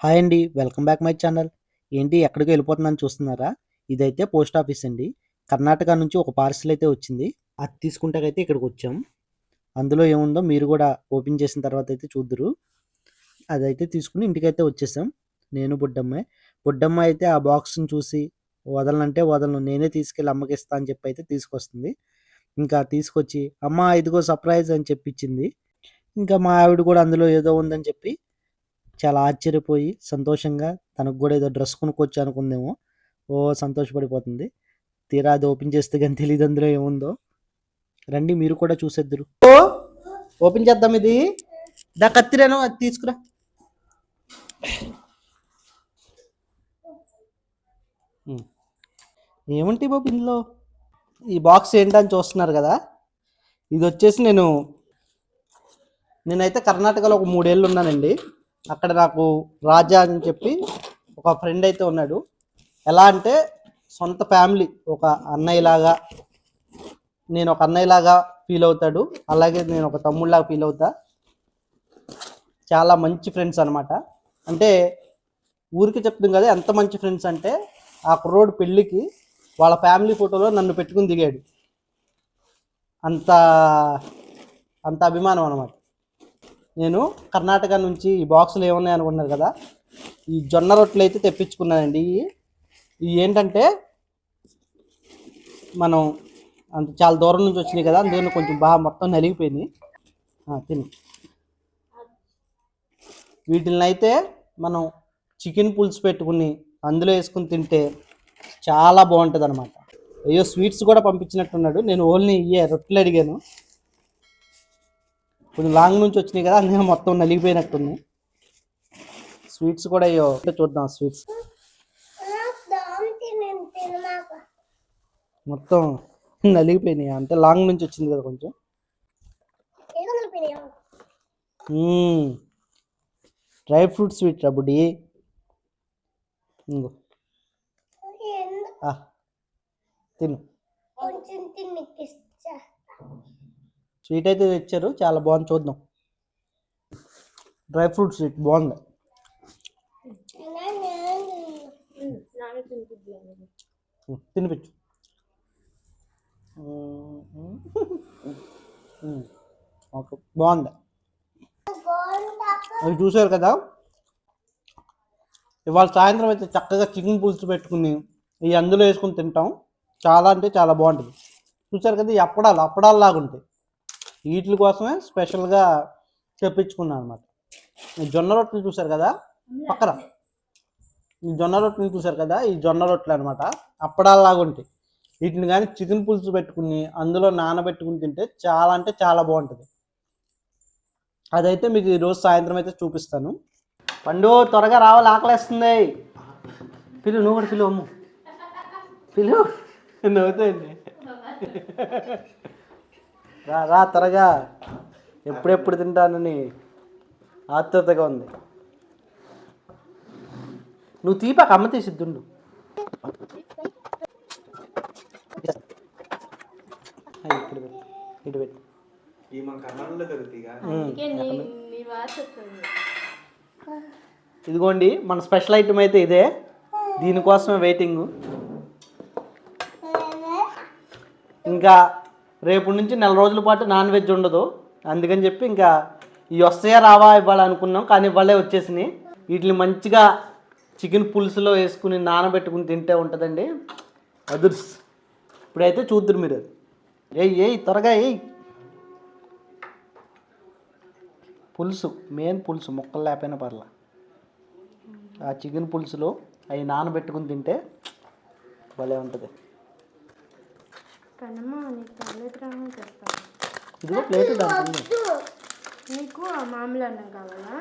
Hi అండి welcome back my channel. ఏంటి ఎక్కడికి వెళ్ళిపోతుందని చూస్తున్నారా? ఇదైతే పోస్ట్ ఆఫీస్ అండి. కర్ణాటక నుంచి ఒక పార్సిల్ అయితే వచ్చింది. అది తీసుకుంటాకైతే ఇక్కడికి వచ్చాం. అందులో ఏముందో మీరు కూడా ఓపెన్ చేసిన తర్వాత అయితే చూద్దరు. అదైతే తీసుకుని ఇంటికైతే వచ్చేసాం. నేను బుడ్డమ్మాయి. బుడ్డమ్మ అయితే ఆ బాక్స్ని చూసి వదలనంటే వదలను నేనే తీసుకెళ్ళి అమ్మకి ఇస్తా అని చెప్పి అయితే తీసుకొస్తుంది. ఇంకా తీసుకొచ్చి అమ్మ ఇదిగో సర్ప్రైజ్ అని చెప్పించింది ఇంకా మా ఆవిడ కూడా అందులో ఏదో ఉందని చెప్పి చాలా ఆశ్చర్యపోయి సంతోషంగా తనకు కూడా ఏదో డ్రెస్ కొనుక్కొచ్చి అనుకుందేమో. ఓ సంతోషపడిపోతుంది. తీరా అది ఓపెన్ చేస్తే కానీ తెలియదు అందులో ఏముందో. రండి మీరు కూడా చూసేద్దరు. ఓ ఓపెన్ చేద్దాం ఇది. దా కత్తిరేను అది తీసుకురా. ఏముంటాయి బాబు ఇందులో? ఈ బాక్స్ ఏంటని చూస్తున్నారు కదా. ఇది వచ్చేసి నేను నేనైతే కర్ణాటకలో ఒక మూడేళ్ళు ఉన్నానండి. అక్కడ నాకు రాజా అని చెప్పి ఒక ఫ్రెండ్ అయితే ఉన్నాడు. ఎలా అంటే సొంత ఫ్యామిలీ ఒక అన్నయ్యలాగా నేను ఒక అన్నయ్యలాగా ఫీల్ అవుతాడు. అలాగే నేను ఒక తమ్ముళ్ళలాగా ఫీల్ అవుతా. చాలా మంచి ఫ్రెండ్స్ అనమాట అంటే ఊరికి చెప్తుంది కదా ఎంత మంచి ఫ్రెండ్స్ అంటే ఆ కుర్రోడు పెళ్ళికి వాళ్ళ ఫ్యామిలీ ఫోటోలో నన్ను పెట్టుకుని దిగాడు. అంత అంత అభిమానం అనమాట నేను కర్ణాటక నుంచి ఈ బాక్సులు ఏమున్నాయి అనుకున్నారు కదా ఈ జొన్న రొట్టెలు అయితే తెప్పించుకున్నానండి. ఇవి ఏంటంటే మనం అంత చాలా దూరం నుంచి వచ్చినాయి కదా అందుకని కొంచెం బాగా మొత్తం నలిగిపోయింది. తిని. వీటిని అయితే మనం చికెన్ పులుసు పెట్టుకుని అందులో వేసుకుని తింటే చాలా బాగుంటుంది అనమాట అయ్యో స్వీట్స్ కూడా పంపించినట్టున్నాడు. నేను ఓన్లీ ఇయ్యే రొట్టెలు అడిగాను. కొంచెం లాంగ్ నుంచి వచ్చినాయి కదా అందుకని మొత్తం నలిగిపోయినట్టుంది. స్వీట్స్ కూడా అయ్యో చూద్దాం స్వీట్స్. మొత్తం నలిగిపోయినాయి అంటే లాంగ్ నుంచి వచ్చింది కదా కొంచెం. డ్రై ఫ్రూట్ స్వీట్ రా బుడ్డి. ఇంగో. ఆ, తిను. స్వీట్ అయితే తెచ్చారు చాలా బాగుంది చూద్దాం. డ్రై ఫ్రూట్ స్వీట్ బాగుంది. తినిపించు. ఓకే బాగుంది. అవి చూసారు కదా? ఇవాళ సాయంత్రం అయితే చక్కగా చికెన్ పులుసు పెట్టుకుని ఇవి అందులో వేసుకుని తింటాం. చాలా అంటే చాలా బాగుంటుంది. చూసారు కదా ఈ అప్పడాలు అప్పడాలు లాగుంటాయి వీటి కోసమే స్పెషల్గా తెప్పించుకున్నాను అనమాట జొన్న రొట్టెలు చూసారు కదా? పక్కన. ఈ జొన్న రొట్టెలు చూసారు కదా? ఈ జొన్న రొట్టెలు అనమాట అప్పడాల్లాగా ఉంటాయి. వీటిని కానీ చికెన్ పులుసు పెట్టుకుని అందులో నానబెట్టుకుని తింటే చాలా అంటే చాలా బాగుంటుంది. అదైతే మీకు ఈరోజు సాయంత్రం అయితే చూపిస్తాను. పండు త్వరగా రావాలి ఆకలేస్తుంది. పిలు నువ్వు కూడా పిలు అమ్ము. పిలు. నవ్వుతుంది. రా రా త్వరగా. ఎప్పుడెప్పుడు తింటానని ఆతృతగా ఉంది. నువ్వు తీపాక అమ్మ తీసిద్దుండు పెట్టు ఇటు పెట్టు. ఇదిగోండి మన స్పెషల్ ఐటమ్ అయితే ఇదే. దీనికోసమే వెయిటింగ్ ఇంకా రేపు నుంచి నెల రోజుల పాటు నాన్ వెజ్ ఉండదు. అందుకని చెప్పి ఇంకా ఇవి వస్తాయా రావా ఇవ్వాలి అనుకున్నాం. కానీ ఇవ్వాలే వచ్చేసినాయి. వీటిని మంచిగా చికెన్ పులుసులో వేసుకుని నానబెట్టుకుని తింటే ఉంటుందండి. అదుర్స్. ఇప్పుడైతే చూద్దరు మీరు. ఏయ్ ఏయ్ త్వరగా ఏయ్. పులుసు మెయిన్ పులుసు ముక్కలు లేకపోయినా పర్లా. ఆ చికెన్ పులుసులో అవి నానబెట్టుకుని తింటే భలే ఉంటుంది. ఇదిగో ప్లేట్ దాంట్లో. నీకు ఆ మామూలు అన్నం కావాలా?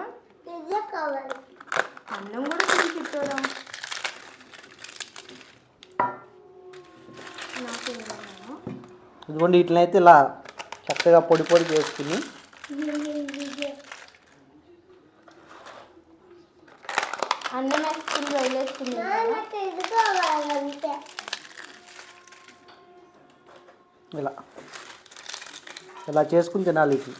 కావాలి. అన్నం కూడా తిని ఏమన్నా ఇదిగోండి వీటిని అయితే ఇలా చక్కగా పొడి పొడి చేసుకుని అన్నం వేసుకుని వదిలేసుకుని నాకు ఇది కావాలంటే ఇలా. ఇలా చేసుకుని తినాలి ఇది.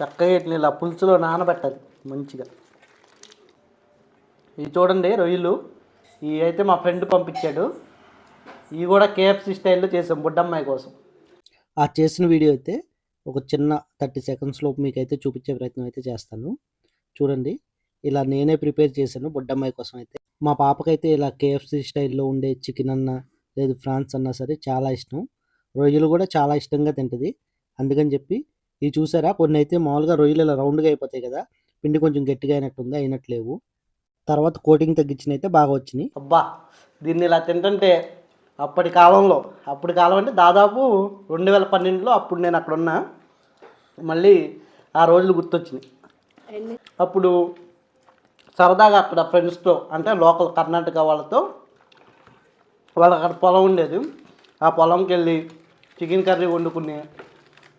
చక్కగా ఇట్లా ఇలా పులుసులో నానబెట్టాలి మంచిగా. ఇది చూడండి రొయ్యలు. ఇవి అయితే మా ఫ్రెండ్ పంపించాడు. ఇవి కూడా కేఎఫ్సి స్టైల్లో చేసాం బుడ్డమ్మాయి కోసం. ఆ చేసిన వీడియో అయితే ఒక చిన్న థర్టీ సెకండ్స్ లోపు మీకు అయితే చూపించే ప్రయత్నం అయితే చేస్తాను. చూడండి. ఇలా నేనే ప్రిపేర్ చేశాను బుడ్డమ్మాయి కోసం అయితే. మా పాపకైతే ఇలా కేఎఫ్సి స్టైల్లో ఉండే చికెన్ అన్న లేదు ఫ్రాన్స్ అన్నా సరే చాలా ఇష్టం. రొయ్యలు కూడా చాలా ఇష్టంగా తింటుంది. అందుకని చెప్పి ఇవి చూసారా? కొన్ని అయితే మామూలుగా రొయ్యలు ఇలా రౌండ్గా అయిపోతాయి కదా పిండి కొంచెం గట్టిగా అయినట్టుంది అయినట్లేవు. తర్వాత కోటింగ్ తగ్గించిన అయితే బాగా వచ్చినాయి. అబ్బా! దీన్ని ఇలా తింటుంటే అప్పటి కాలంలో అప్పటి కాలం అంటే దాదాపు రెండు వేల పన్నెండులో అప్పుడు నేను అక్కడ ఉన్నా మళ్ళీ ఆ రోజులు గుర్తొచ్చినాయి. అప్పుడు సరదాగా అక్కడ ఫ్రెండ్స్తో అంటే లోకల్ కర్ణాటక వాళ్ళతో వాళ్ళకి అక్కడ పొలం ఉండేది. ఆ పొలంకి వెళ్ళి చికెన్ కర్రీ వండుకుని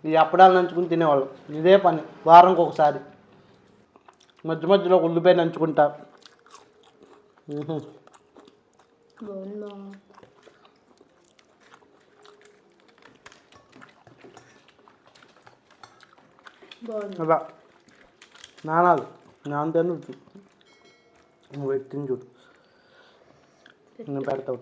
ఈ అప్పడాలు నంచుకుని తినేవాళ్ళం. ఇదే పని వారంకి ఒకసారి. మధ్య మధ్యలో ఉల్లిపాయ నంచుకుంటా. అలా నానాలు నాన్నతో నువ్వు పెట్టింది చూడు. నేను పెడతావు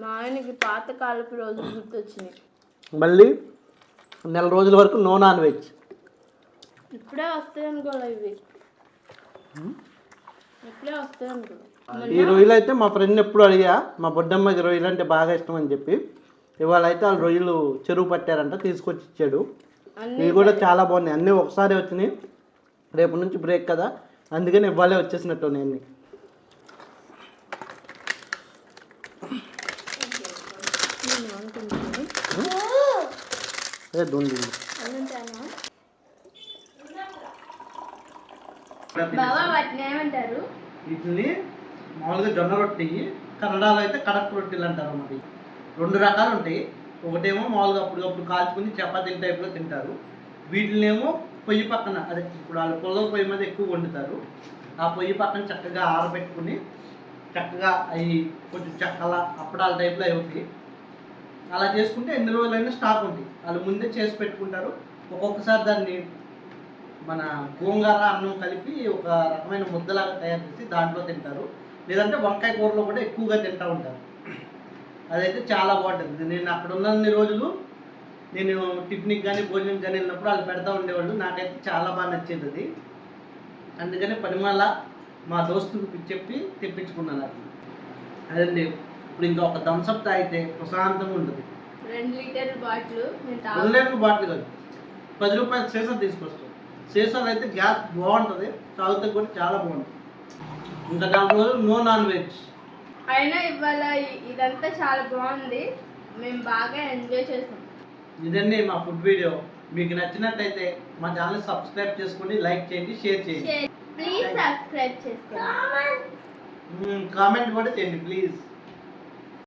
మా ఆయనకి పాత కాలపు రోజులు గుర్తొచ్చినాయి. మళ్ళీ నెల రోజుల వరకు నో నాన్ వెజ్. ఇప్పుడే వస్తాయి అనుకోలే ఇవి. ఇప్పుడే వస్తాయి అనుకోలే. ఈ రొయ్యలు అయితే మా ఫ్రెండ్ ఎప్పుడు అడిగా మా బొడ్డమ్మకి రొయ్యలు అంటే బాగా ఇష్టం అని చెప్పి. ఇవాళ అయితే వాళ్ళు రొయ్యలు చెరువు పట్టారంట తీసుకొచ్చి ఇచ్చాడు. ఇవి కూడా చాలా బాగున్నాయి. అన్నీ ఒకసారి వచ్చినాయి. రేపు నుంచి బ్రేక్ కదా. అందుకని ఇవ్వాలే వచ్చేసినట్టు నేను వాటిని ఏమంటారు? మామూలుగా జొన్న రొట్టి కన్నడలో అయితే కడక్ రొట్టెలు అంటారు మరి రెండు రకాలు ఉంటాయి. ఒకటేమో మామూలుగా అప్పుడప్పుడు కాల్చుకుని చపాతీల టైప్లో తింటారు. వీటినేమో పొయ్యి పక్కన అదే ఇప్పుడు వాళ్ళు పొలం పొయ్యి మీద ఎక్కువ వండుతారు. ఆ పొయ్యి పక్కన చక్కగా ఆరబెట్టుకుని చక్కగా అవి కొంచెం చక్కల అప్పడాల టైప్లో అవి అవుతాయి అలా చేసుకుంటే ఎన్ని రోజులైనా స్టాక్ ఉంది వాళ్ళు ముందే చేసి పెట్టుకుంటారు. ఒక్కొక్కసారి దాన్ని మన గోంగార అన్నం కలిపి ఒక రకమైన ముద్దలాగా తయారు చేసి దాంట్లో తింటారు. లేదంటే వంకాయ కూరలో కూడా ఎక్కువగా తింటూ ఉంటారు. అదైతే చాలా బాగుంటుంది. నేను అక్కడ ఉన్నన్ని రోజులు నేను టిఫిన్కి కానీ భోజనం కానీ వెళ్ళినప్పుడు వాళ్ళు పెడతా ఉండేవాళ్ళు. నాకైతే చాలా బాగా నచ్చేది అది. అందుకని పనిమాల మా దోస్తుకు చెప్పి తెప్పించుకున్నాను అది. అదండి. ఇప్పుడు ఇంకా ఒక థమ్స్అప్ తాగితే ప్రశాంతంగా ఉంటుంది. రెండు లీటర్ బాటిల్ కాదు. పది రూపాయలు సీసా తీసుకొస్తాం. సీసాలు అయితే గ్యాస్ బాగుంటుంది. తాగితే కూడా చాలా బాగుంటుంది. ఇంకా దాంట్లో నో నాన్ వెజ్ అయినా ఇవాళ ఇదంతా చాలా బాగుంది. మేము బాగా ఎంజాయ్ చేసాం. ఇదండి మా ఫుడ్ వీడియో మీకు నచ్చినట్టయితే మా ఛానల్ సబ్స్క్రైబ్ చేసుకోండి లైక్ చేయండి షేర్ చేయండి. ప్లీజ్ సబ్స్క్రైబ్ చేసుకోండి. కామెంట్ కూడా చేయండి ప్లీజ్